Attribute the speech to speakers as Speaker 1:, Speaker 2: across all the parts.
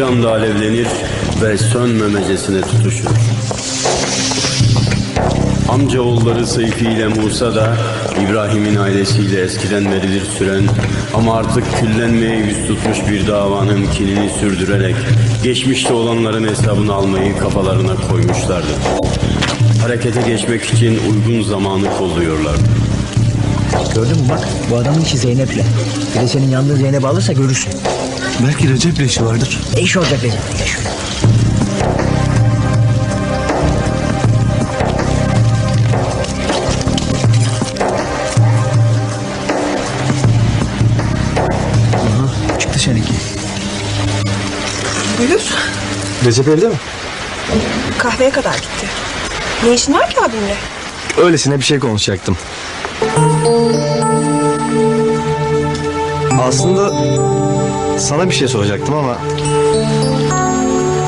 Speaker 1: Bir anda alevlenir ve sönmemecesine tutuşur. Amcaoğulları Seyfi ile Musa da İbrahim'in ailesiyle eskiden beridir süren ama artık küllenmeye yüz tutmuş bir davanın kinini sürdürerek geçmişte olanların hesabını almayı kafalarına koymuşlardı. Harekete geçmek için uygun zamanı kolluyorlardı.
Speaker 2: Gördün mü bak bu adamın işi Zeynep'le. Bir de senin yanında Zeynep alırsa görürsün.
Speaker 3: Belki Recep'le işi vardır.
Speaker 2: Ne iş olacak Recep? Gel şöyle. Aha, çıktı seninki.
Speaker 4: Buyur.
Speaker 3: Recep evde mi?
Speaker 4: Kahveye kadar gitti. Ne işin var ki abimle?
Speaker 3: Öylesine bir şey konuşacaktım. Aslında sana bir şey soracaktım ama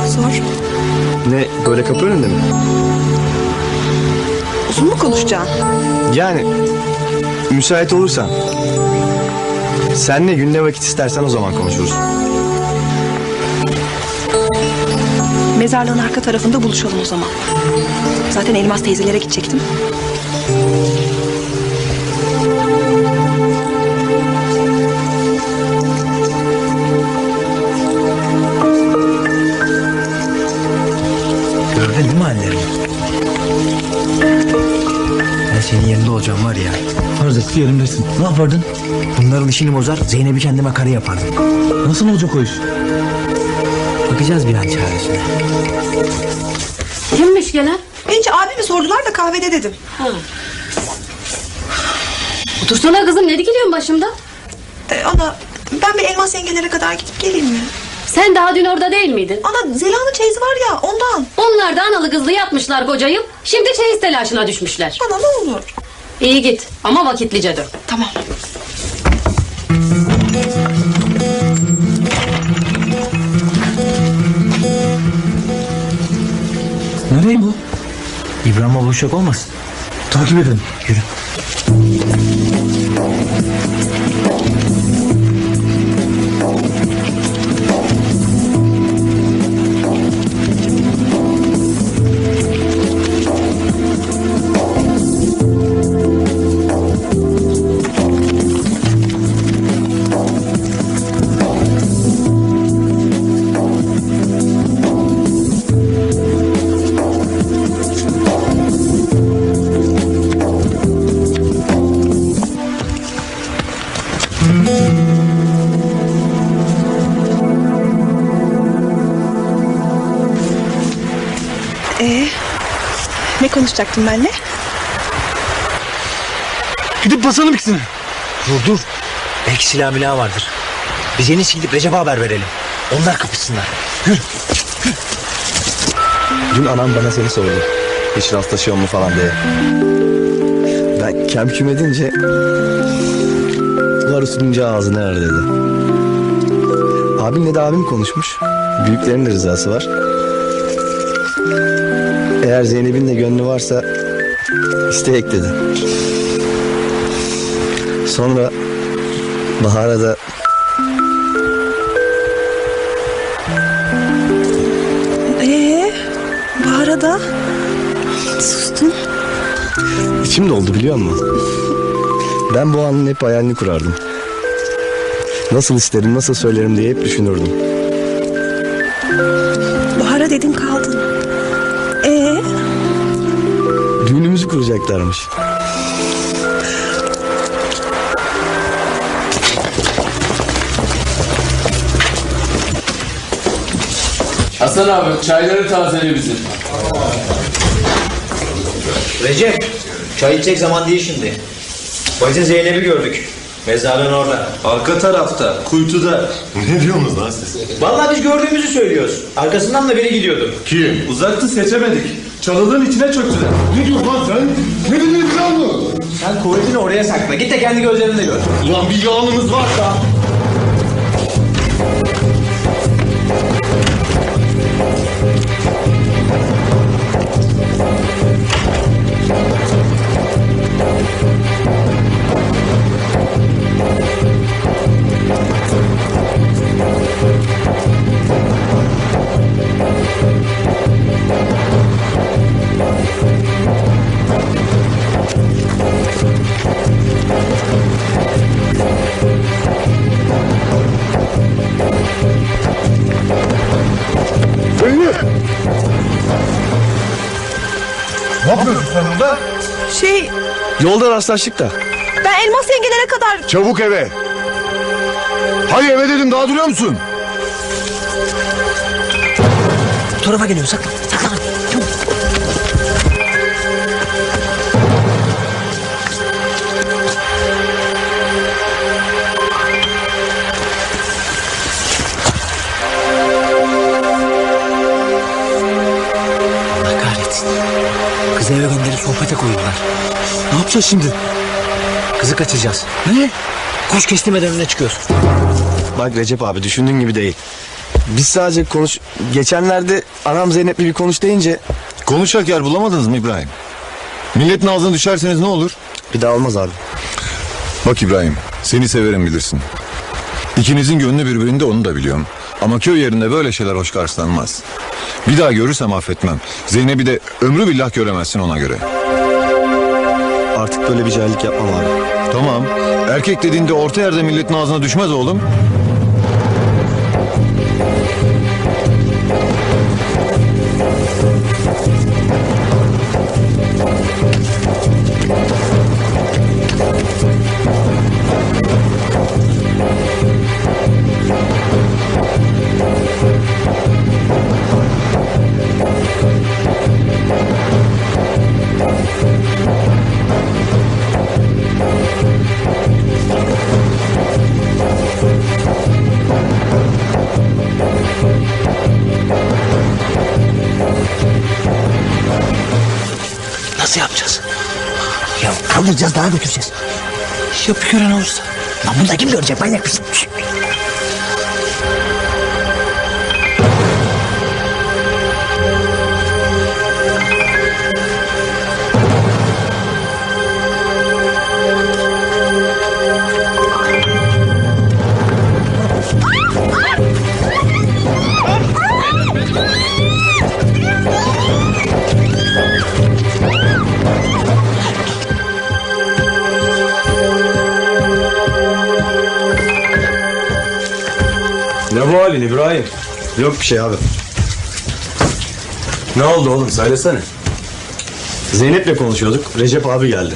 Speaker 4: Sor.
Speaker 3: ne böyle kapı önünde mi?
Speaker 4: Uzun mu konuşacaksın?
Speaker 3: Yani müsait olursan senle günde vakit istersen o zaman konuşuruz.
Speaker 4: Mezarlığın arka tarafında buluşalım o zaman. Zaten Elmas teyzelere gidecektim.
Speaker 2: Senin yerinde olacağım var ya.
Speaker 5: Farzet yerimdesin.
Speaker 2: Ne yapardın? Bunların işini bozar, Zeynep'i kendime karı yapardım.
Speaker 5: Nasıl olacak o iş?
Speaker 2: Bakacağız bir an çaresine.
Speaker 6: Kimmiş gelen?
Speaker 4: Önce abimi sordular da kahvede dedim.
Speaker 6: Otursana kızım ne dikiliyorsun başımda?
Speaker 4: Ee, ana ben bir Elmas yengelere kadar gidip geleyim mi?
Speaker 6: Sen daha dün orada değil miydin?
Speaker 4: Ana Zela'nın çeyizi var ya ondan.
Speaker 6: Onlar da analı kızlı yapmışlar koca yıl. Şimdi çeyiz telaşına düşmüşler.
Speaker 4: Ana ne olur.
Speaker 6: İyi git ama vakitlice dön.
Speaker 4: Tamam.
Speaker 5: Nereye bu?
Speaker 2: İbrahim'e boşak olmasın.
Speaker 5: Takip edin.
Speaker 2: Yürü.
Speaker 4: Ee, ne konuşacaktım benle?
Speaker 5: Gidip basalım ikisini.
Speaker 2: Dur dur. Belki silah milah vardır. Biz en iyisi gidip Recep'e haber verelim. Onlar kapışsınlar. Yürü.
Speaker 3: Dün anam bana seni sordu. Hiç rastlaşıyor mu falan diye. Ben kem küm edince var usulünce ağzını er dedi. Abimle de abim konuşmuş. Büyüklerin de rızası var. Eğer Zeynep'in de gönlü varsa isteyek dedi. Sonra Bahar'a da
Speaker 4: Ee, Bahar'a da sustun.
Speaker 3: içim doldu biliyor musun? Ben bu anın hep hayalini kurardım. Nasıl isterim, nasıl söylerim diye hep düşünürdüm. Kuracaklarmış.
Speaker 7: Hasan abi çayları tazele bizim.
Speaker 2: Recep. Çay içecek zaman değil şimdi. Bacı Zeynep'i gördük. Mezarlığın orada.
Speaker 8: Arka tarafta, kuytuda.
Speaker 9: Ne diyorsunuz lan siz?
Speaker 2: Vallahi biz gördüğümüzü söylüyoruz. Arkasından da biri gidiyordu.
Speaker 9: Kim?
Speaker 8: Uzaktı seçemedik. Çalılığın içine çöktüler.
Speaker 9: Ne diyorsun lan sen? Ne dediğini biliyor musun?
Speaker 2: Sen kuvvetini oraya sakla. Git de kendi gözlerinle gör.
Speaker 9: Ulan bir yalanınız varsa.
Speaker 3: Yolda rastlaştık da.
Speaker 4: ben elmas yengelere kadar
Speaker 9: Çabuk eve. Hadi eve dedim daha duruyor musun?
Speaker 2: Bu tarafa geliyor saklan. Saklan. Çabuk. Allah kahretsin. Kızı eve gönderip sohbete koydular.
Speaker 5: Ne yapacağız şimdi?
Speaker 2: Kızı kaçıracağız. Ne? Kuş kestirmeden önüne çıkıyoruz.
Speaker 3: Bak Recep abi düşündüğün gibi değil. Biz sadece konuş... Geçenlerde anam Zeynep'le bir konuş deyince
Speaker 9: Konuşacak yer bulamadınız mı İbrahim? Milletin ağzına düşerseniz ne olur?
Speaker 3: bir daha olmaz abi.
Speaker 9: Bak İbrahim, seni severim bilirsin. İkinizin gönlü birbirinde onu da biliyorum. Ama köy yerinde böyle şeyler hoş karşılanmaz. Bir daha görürsem affetmem. Zeynep'i de ömrü billah göremezsin ona göre.
Speaker 3: Artık böyle bir cahillik yapmam abi.
Speaker 9: Tamam. Erkek dediğinde orta yerde milletin ağzına düşmez oğlum.
Speaker 2: Ya kaldıracağız daha götüreceğiz. Ya bir gören olursa? Lan bunu da kim görecek manyak mısın?
Speaker 3: Halin İbrahim? Yok bir şey abi. Ne oldu oğlum söylesene. Zeynep'le konuşuyorduk. Recep abi geldi.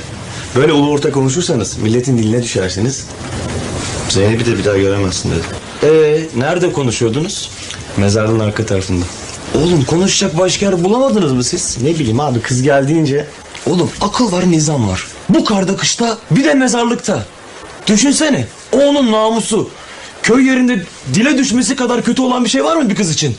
Speaker 3: Böyle ulu orta konuşursanız milletin diline düşersiniz. Zeynep'i de bir daha göremezsin dedi.
Speaker 5: Ee, nerede konuşuyordunuz?
Speaker 3: Mezarlığın arka tarafında.
Speaker 5: Oğlum konuşacak başka yer bulamadınız mı siz?
Speaker 3: Ne bileyim abi kız geldiğince
Speaker 5: Oğlum akıl var nizam var. Bu karda kışta bir de mezarlıkta. Düşünsene onun namusu. Köy yerinde dile düşmesi kadar kötü olan bir şey var mı bir kız için?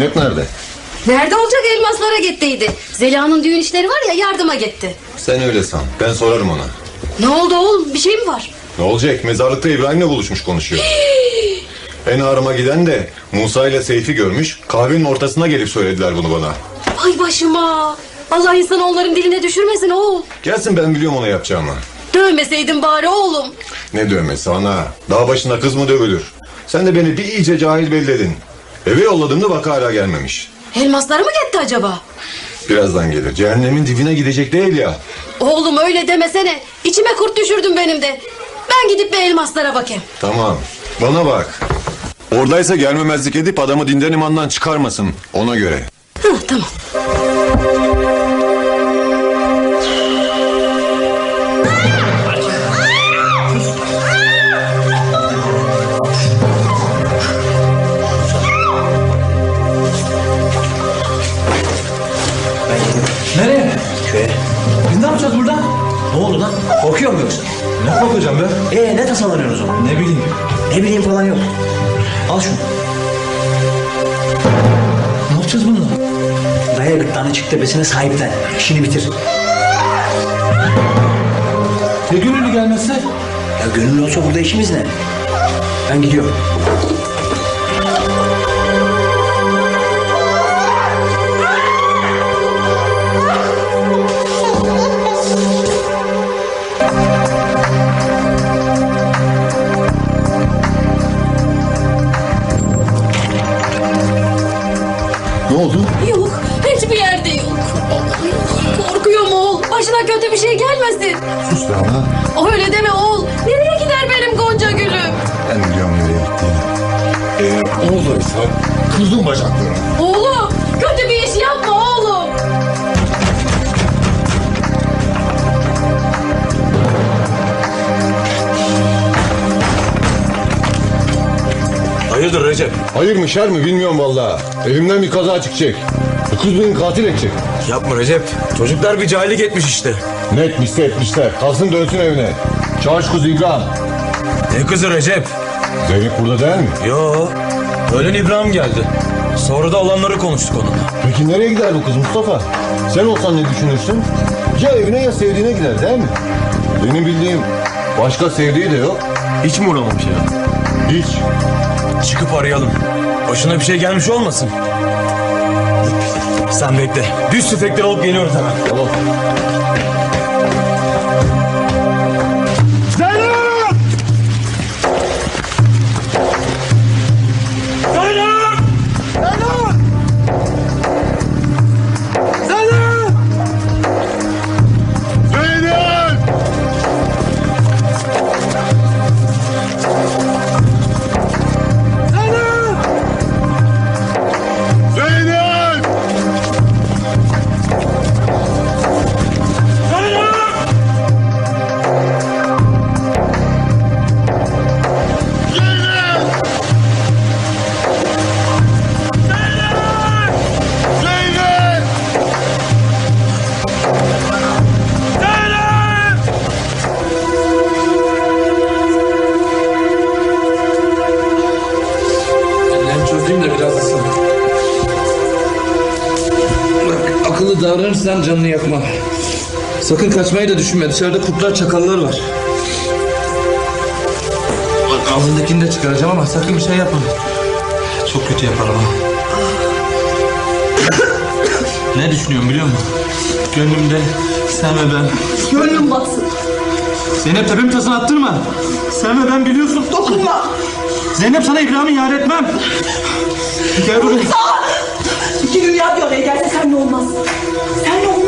Speaker 9: Zeynep nerede?
Speaker 6: Nerede olacak elmaslara gittiydi. Zeliha'nın düğün işleri var ya yardıma gitti.
Speaker 9: Sen öyle san. Ben sorarım ona.
Speaker 6: Ne oldu oğlum bir şey mi var?
Speaker 9: Ne olacak? Mezarlıkta İbrahim'le buluşmuş konuşuyor. en ağrıma giden de Musa ile Seyfi görmüş. Kahvenin ortasına gelip söylediler bunu bana.
Speaker 6: Ay başıma. Allah insan onların diline düşürmesin oğul.
Speaker 9: Gelsin ben biliyorum ona yapacağımı.
Speaker 6: Dövmeseydin bari oğlum.
Speaker 9: Ne dövmesi ana? Dağ başında kız mı dövülür? Sen de beni bir iyice cahil belledin. Eve yolladığımda bak hala gelmemiş.
Speaker 6: Elmasları mı gitti acaba?
Speaker 9: Birazdan gelir. Cehennemin dibine gidecek değil ya.
Speaker 6: Oğlum öyle demesene. İçime kurt düşürdün benim de. Ben gidip bir elmaslara bakayım.
Speaker 9: Tamam. Bana bak. Oradaysa gelmemezlik edip adamı dinden imandan çıkarmasın. Ona göre.
Speaker 6: Hı, tamam.
Speaker 5: Be?
Speaker 2: Ee ne tasalanıyorsunuz o?
Speaker 5: Ne bileyim.
Speaker 2: Ne bileyim falan yok. Al şunu.
Speaker 5: Ne yapacağız bununla?
Speaker 2: Daya gırtlağını çık tepesine sahiplen. İşini bitir.
Speaker 5: Ya gönüllü gelmezse?
Speaker 2: Ya gönüllü olsa burada işimiz ne? Ben gidiyorum.
Speaker 9: Hayır mı şer mi bilmiyorum vallahi. Elimden bir kaza çıkacak. Bu kız beni katil edecek.
Speaker 10: Yapma Recep. Çocuklar bir cahillik etmiş işte.
Speaker 9: Ne etmişse etmişler. Kalsın dönsün evine. Çağır şu kızı İbrahim.
Speaker 10: Ne kızı Recep?
Speaker 9: Zeynep burada değil mi?
Speaker 10: Yo. Öğlen İbrahim geldi. Sonra da olanları konuştuk onunla.
Speaker 9: Peki nereye gider bu kız Mustafa? Sen olsan ne düşünürsün? Ya evine ya sevdiğine gider değil mi? Benim bildiğim başka sevdiği de yok.
Speaker 10: Hiç mi uğramamış ya?
Speaker 9: Hiç.
Speaker 10: Çıkıp arayalım. Başına bir şey gelmiş olmasın. Sen bekle. Düz tüfekleri alıp geliyoruz hemen.
Speaker 9: Tamam.
Speaker 7: Davranırsan canını yakma. Sakın kaçmayı da düşünme. Dışarıda kurtlar çakallar var. Bak ağzındakini de çıkaracağım ama sakın bir şey yapma. Çok kötü yapar ama. ne düşünüyorum biliyor musun? Gönlümde sen ve ben.
Speaker 4: Gönlüm batsın.
Speaker 11: Zeynep tepemi tasını attırma. Sen ve ben biliyorsun.
Speaker 4: Dokunma.
Speaker 11: Zeynep sana İbrahim'i yar etmem. Gel buraya.
Speaker 4: İki dünya bir araya gelse sen ne olmaz. Sen ne olmaz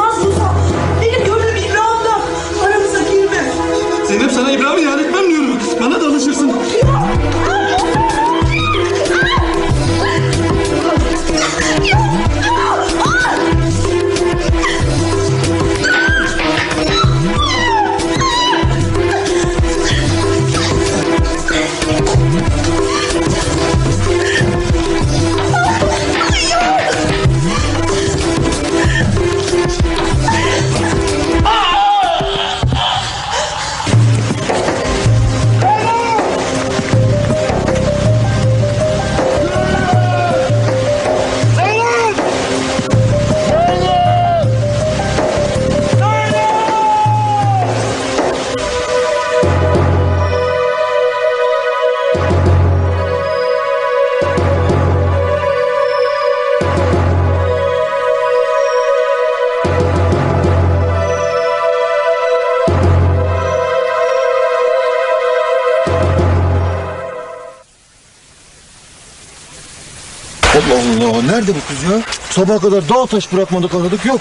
Speaker 9: Allah Allah nerede bu kız ya? Sabaha kadar dağ taş bırakmadık aradık yok.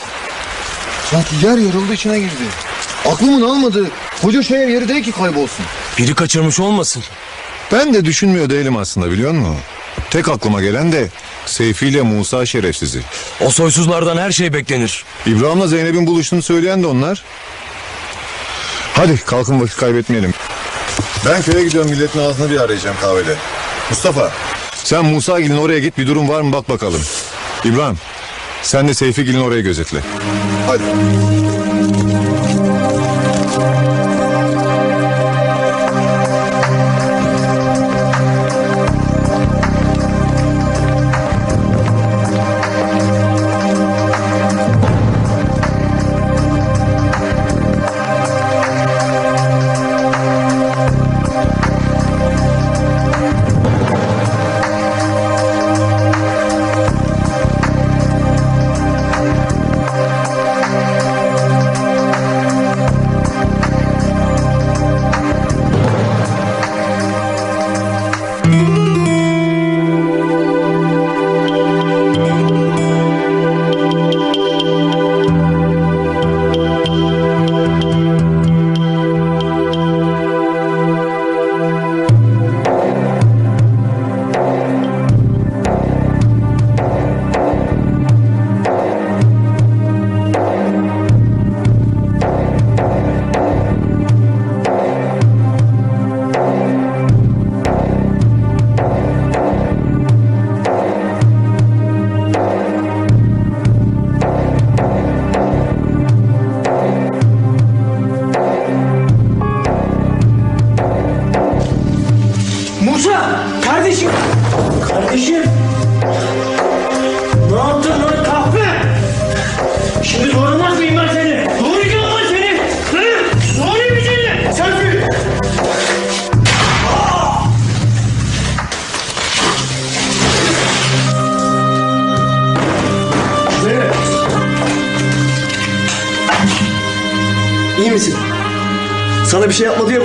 Speaker 9: Sanki yer yarıldı içine girdi. Aklımın almadı. Koca şehir yeri değil ki kaybolsun.
Speaker 10: Biri kaçırmış olmasın.
Speaker 9: Ben de düşünmüyor değilim aslında biliyor musun? Tek aklıma gelen de Seyfi ile Musa şerefsizi.
Speaker 10: O soysuzlardan her şey beklenir.
Speaker 9: İbrahim'le Zeynep'in buluştuğunu söyleyen de onlar. Hadi kalkın vakit kaybetmeyelim. Ben köye gidiyorum milletin ağzını bir arayacağım kahvede. Mustafa sen Musa Gil'in oraya git bir durum var mı bak bakalım. İbrahim sen de Seyfi Gil'in oraya gözetle. Hadi.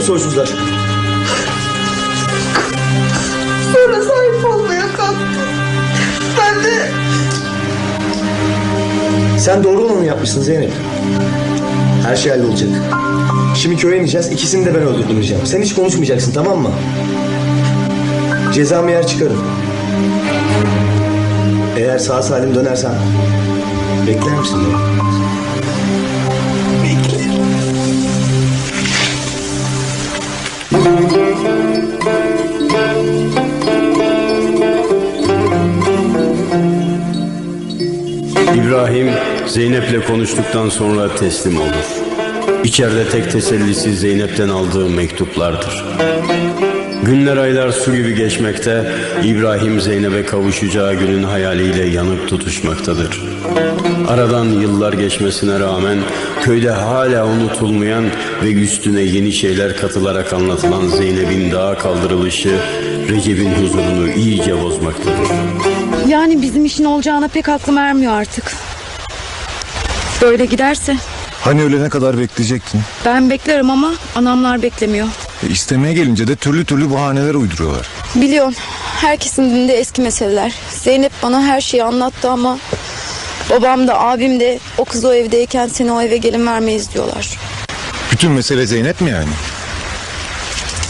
Speaker 3: Soysuzlar.
Speaker 4: Sonra sahip olmaya kalktım. Ben de
Speaker 3: Sen doğru olanı yapmışsın Zeynep. Her şey hallolacak. Şimdi köye ineceğiz. İkisini de ben öldürdüm diyeceğim. Sen hiç konuşmayacaksın tamam mı? Cezamı yer çıkarım. Eğer sağ salim dönersen bekler misin beni?
Speaker 1: İbrahim Zeynep'le konuştuktan sonra teslim olur. İçeride tek tesellisi Zeynep'ten aldığı mektuplardır. Günler aylar su gibi geçmekte, İbrahim Zeynep'e kavuşacağı günün hayaliyle yanıp tutuşmaktadır. Aradan yıllar geçmesine rağmen köyde hala unutulmayan ve üstüne yeni şeyler katılarak anlatılan Zeynep'in dağa kaldırılışı Recep'in huzurunu iyice bozmaktadır.
Speaker 12: Yani bizim işin olacağına pek aklım ermiyor artık. Böyle giderse
Speaker 9: Hani ölene kadar bekleyecektin?
Speaker 12: ben beklerim ama anamlar beklemiyor.
Speaker 9: E, istemeye gelince de türlü türlü bahaneler uyduruyorlar.
Speaker 12: Biliyorsun herkesin dilinde eski meseleler. Zeynep bana her şeyi anlattı ama babam da abim de o kız o evdeyken seni o eve gelin vermeyiz diyorlar.
Speaker 9: Bütün mesele Zeynep mi yani?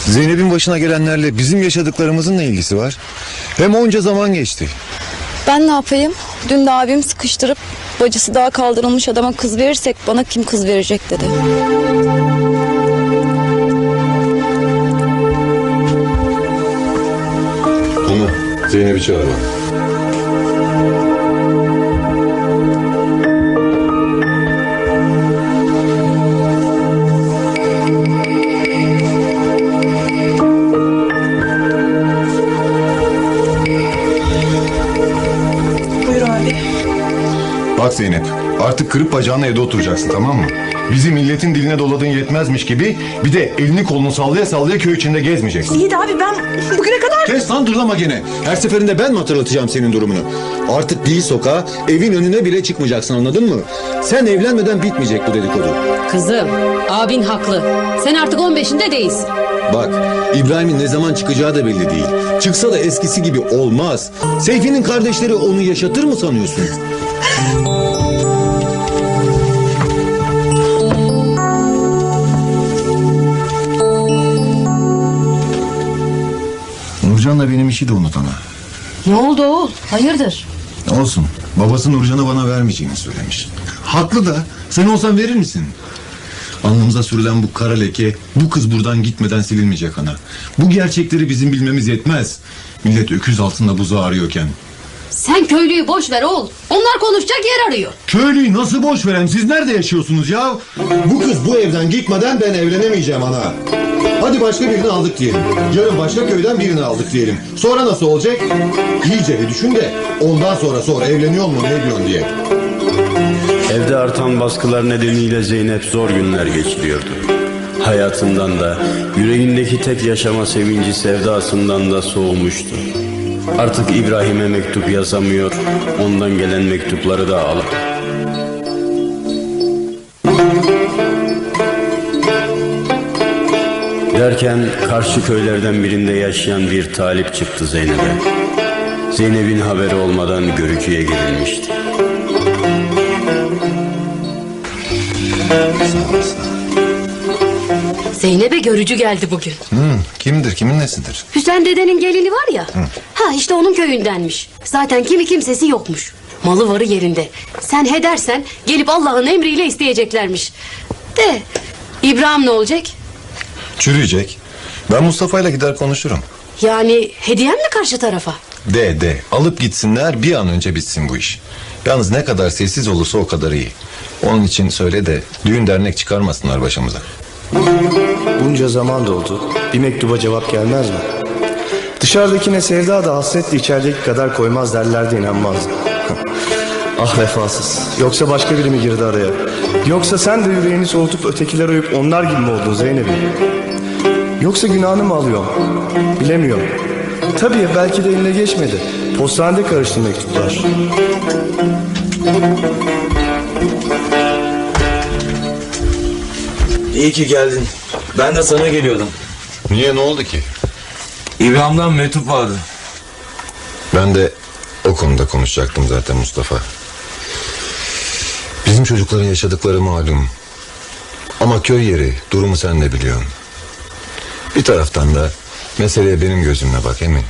Speaker 9: Zeynep'in başına gelenlerle bizim yaşadıklarımızın ne ilgisi var? Hem onca zaman geçti.
Speaker 12: Ben ne yapayım? Dün de abim sıkıştırıp bacısı daha kaldırılmış adama kız verirsek bana kim kız verecek dedi.
Speaker 9: Ana Zeynep'i çağırma. Zeynep artık kırıp bacağınla evde oturacaksın tamam mı? Bizi milletin diline doladığın yetmezmiş gibi bir de elini kolunu sallaya sallaya köy içinde gezmeyeceksin.
Speaker 4: İyi de abi ben bugüne kadar...
Speaker 9: Kes lan durlama gene. Her seferinde ben mi hatırlatacağım senin durumunu? Artık değil sokağa, evin önüne bile çıkmayacaksın anladın mı? Sen evlenmeden bitmeyecek bu dedikodu.
Speaker 6: Kızım abin haklı. Sen artık 15'inde değilsin.
Speaker 9: Bak, İbrahim'in ne zaman çıkacağı da belli değil. Çıksa da eskisi gibi olmaz. Seyfi'nin kardeşleri onu yaşatır mı sanıyorsun? Nurcan'la benim işi de unut ana.
Speaker 6: Ne oldu oğul? Hayırdır?
Speaker 9: Olsun. Babası Nurcan'ı bana vermeyeceğini söylemiş. Haklı da. Sen olsan verir misin? Alnımıza sürülen bu kara leke bu kız buradan gitmeden silinmeyecek ana. Bu gerçekleri bizim bilmemiz yetmez. Millet öküz altında buzu arıyorken.
Speaker 6: Sen köylüyü boş ver oğul. Onlar konuşacak yer arıyor.
Speaker 9: Köylüyü nasıl boş veren siz nerede yaşıyorsunuz ya? Bu kız bu evden gitmeden ben evlenemeyeceğim ana. Hadi başka birini aldık diyelim. Yarın başka köyden birini aldık diyelim. Sonra nasıl olacak? İyice bir düşün de ondan sonra sonra evleniyor mu ne diyorsun diye.
Speaker 1: Evde artan baskılar nedeniyle Zeynep zor günler geçiriyordu. Hayatından da, yüreğindeki tek yaşama sevinci sevdasından da soğumuştu. Artık İbrahim'e mektup yazamıyor, ondan gelen mektupları da alıp. Derken karşı köylerden birinde yaşayan bir talip çıktı Zeynep'e. Zeynep'in haberi olmadan görücüye gidilmişti.
Speaker 6: Zeynep'e görücü geldi bugün.
Speaker 9: kimdir kimin nesidir?
Speaker 6: Hüseyin dedenin gelini var ya. Ha işte onun köyündenmiş. Zaten kimi kimsesi yokmuş. Malı varı yerinde. Sen he dersen gelip Allah'ın emriyle isteyeceklermiş. De İbrahim ne olacak?
Speaker 9: Çürüyecek. Ben Mustafa'yla gider konuşurum.
Speaker 6: Yani hediyen mi karşı tarafa?
Speaker 9: De de alıp gitsinler bir an önce bitsin bu iş. Yalnız ne kadar sessiz olursa o kadar iyi. Onun için söyle de düğün dernek çıkarmasınlar başımıza.
Speaker 3: Bunca zaman doldu. Bir mektuba cevap gelmez mi? Dışarıdakine sevda da hasretle içerideki kadar koymaz derler de inanmazdım. ah vefasız. Yoksa başka biri mi girdi araya? Yoksa sen de yüreğini soğutup ötekiler oyup onlar gibi mi oldun Zeynep'im? Yoksa günahını mı alıyorum? Bilemiyorum. Tabii belki de eline geçmedi. Postanede karıştı mektuplar.
Speaker 5: İyi ki geldin. Ben de sana geliyordum.
Speaker 9: Niye ne oldu ki?
Speaker 5: İbrahim'den mektup vardı.
Speaker 9: Ben de o konuda konuşacaktım zaten Mustafa. Bizim çocukların yaşadıkları malum. Ama köy yeri durumu sen de biliyorsun. Bir taraftan da meseleye benim gözümle bak Emin.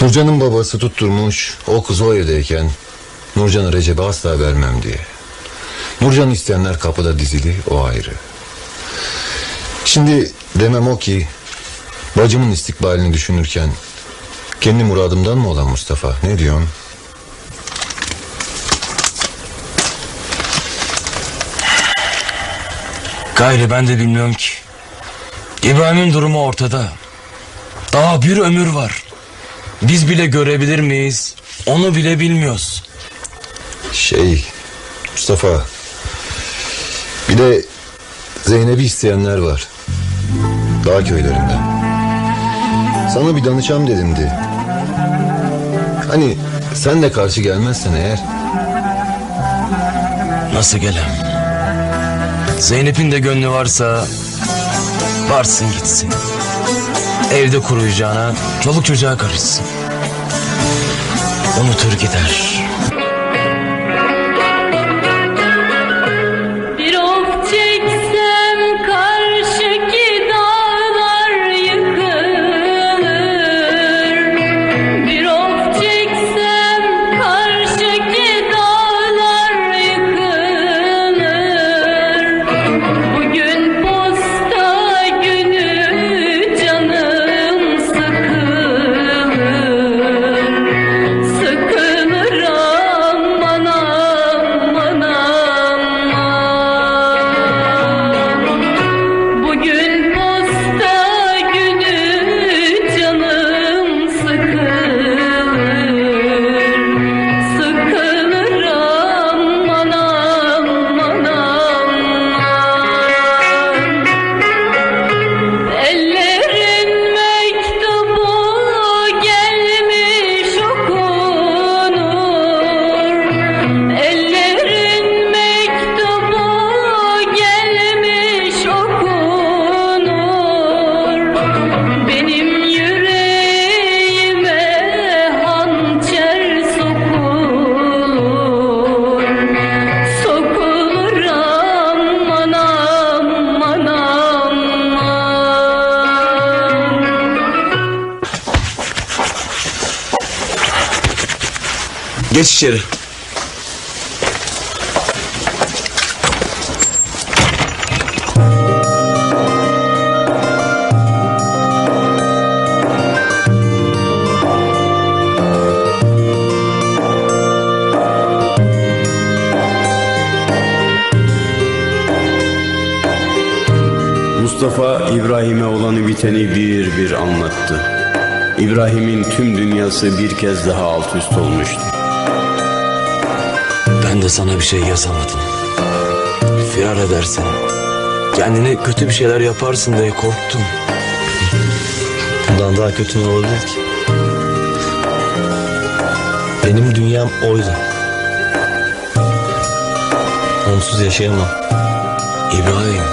Speaker 9: Nurcan'ın babası tutturmuş o kız o evdeyken Nurcan'ı Recep'e asla vermem diye. Nurcan isteyenler kapıda dizili o ayrı. Şimdi demem o ki bacımın istikbalini düşünürken kendi muradımdan mı olan Mustafa ne diyorsun?
Speaker 5: Gayrı ben de bilmiyorum ki. İbrahim'in durumu ortada. Daha bir ömür var. Biz bile görebilir miyiz? Onu bile bilmiyoruz.
Speaker 9: Şey Mustafa bir de Zeynep'i isteyenler var. Dağ köylerinden. Sana bir danışam dedimdi. Hani sen de karşı gelmezsen eğer
Speaker 5: Nasıl gelem? Zeynep'in de gönlü varsa varsın gitsin. Evde kuruyacağına çoluk çocuğa karışsın. Unutur gider. Geç içeri.
Speaker 1: Mustafa İbrahim'e olanı biteni bir bir anlattı. İbrahim'in tüm dünyası bir kez daha alt üst olmuştu.
Speaker 5: Ben de sana bir şey yazamadım. Firar edersin. Kendine kötü bir şeyler yaparsın diye korktum.
Speaker 3: Bundan daha kötü ne olabilir ki? Benim dünyam oydu. Onsuz yaşayamam.
Speaker 5: İbrahim,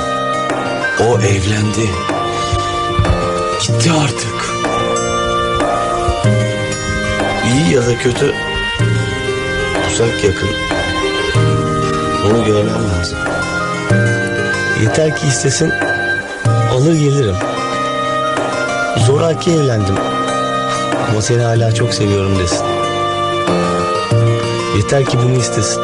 Speaker 5: o evlendi. Gitti artık.
Speaker 3: İyi ya da kötü uzak yakın onu görmem lazım. Yeter ki istesin alır gelirim. Zoraki evlendim ama seni hala çok seviyorum desin. Yeter ki bunu istesin.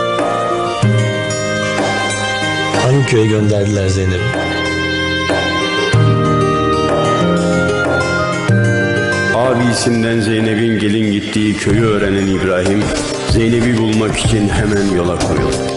Speaker 3: Hangi köye gönderdiler Zeynep'i?
Speaker 1: Abisinden Zeynep'in gelin gittiği köyü öğrenen İbrahim, Zeynep'i bulmak için hemen yola koyuldu.